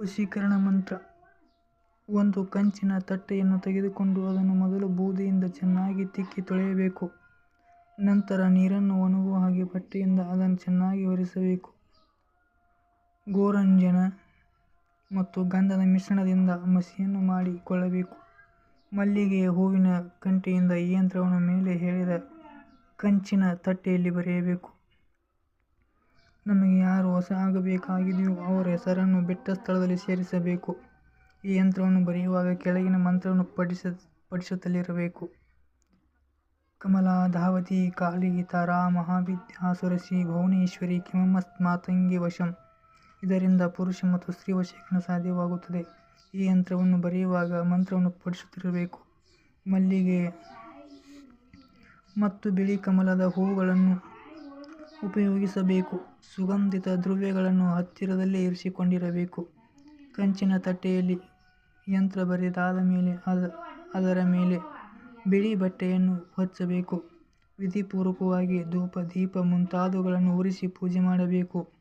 ವಶೀಕರಣ ಮಂತ್ರ ಒಂದು ಕಂಚಿನ ತಟ್ಟೆಯನ್ನು ತೆಗೆದುಕೊಂಡು ಅದನ್ನು ಮೊದಲು ಬೂದಿಯಿಂದ ಚೆನ್ನಾಗಿ ತಿಕ್ಕಿ ತೊಳೆಯಬೇಕು. ನಂತರ ನೀರನ್ನು ಒಣಗುವ ಹಾಗೆ ಬಟ್ಟೆಯಿಂದ ಅದನ್ನು ಚೆನ್ನಾಗಿ ಒರೆಸಬೇಕು. ಗೋರಂಜನ ಮತ್ತು ಗಂಧದ ಮಿಶ್ರಣದಿಂದ ಮಸಿಯನ್ನು ಮಾಡಿಕೊಳ್ಳಬೇಕು ಮಲ್ಲಿಗೆಯ ಹೂವಿನ ಕಂಟೆಯಿಂದ ಈ ಯಂತ್ರವನ್ನು ಮೇಲೆ ಹೇಳಿದ ಕಂಚಿನ ತಟ್ಟೆಯಲ್ಲಿ ಬರೆಯಬೇಕು. ನಮಗೆ ಯಾರು ಹೊಸ ಆಗಬೇಕಾಗಿದೆಯೋ ಅವರ ಹೆಸರನ್ನು ಬಿಟ್ಟ ಸ್ಥಳದಲ್ಲಿ ಸೇರಿಸಬೇಕು. ಈ ಯಂತ್ರವನ್ನು ಬರೆಯುವಾಗ ಕೆಳಗಿನ ಮಂತ್ರವನ್ನು ಪಠಿಸುತ್ತಲಿರಬೇಕು. ಕಮಲಾಧಾವತಿ ಕಾಳಿ ತಾರಾ ಮಹಾವಿದ್ಯಾ ಸುರಸಿ ಭುವನೇಶ್ವರಿ ಕಿಮಸ್ಮಾತಂಗಿ ಮಾತಂಗೀ ವಶಂ ಇದರಿಂದ ಪುರುಷ ಮತ್ತು ಸ್ತ್ರೀ ವಶೀಕರಣ ಸಾಧ್ಯವಾಗುತ್ತದೆ. ಈ ಯಂತ್ರವನ್ನು ಬರೆಯುವಾಗ ಮಂತ್ರವನ್ನು ಪಠಿಸುತ್ತಿರಬೇಕು. ಮಲ್ಲಿಗೆ ಮತ್ತು ಬಿಳಿ ಕಮಲದ ಹೂವುಗಳನ್ನು ಉಪಯೋಗಿಸಬೇಕು. ಸುಗಂಧಿತ ದ್ರವ್ಯಗಳನ್ನು ಹತ್ತಿರದಲ್ಲೇ ಇರಿಸಿಕೊಂಡಿರಬೇಕು. ಕಂಚಿನ ತಟ್ಟೆಯಲ್ಲಿ ಯಂತ್ರ ಬರೆದಾದ ಮೇಲೆ ಅದರ ಮೇಲೆ ಬಿಳಿ ಬಟ್ಟೆಯನ್ನು ಹೊಚ್ಚಬೇಕು. ವಿಧಿಪೂರ್ವಕವಾಗಿ ಧೂಪ, ದೀಪ ಮುಂತಾದವುಗಳನ್ನು ಉರಿಸಿ ಪೂಜೆ ಮಾಡಬೇಕು.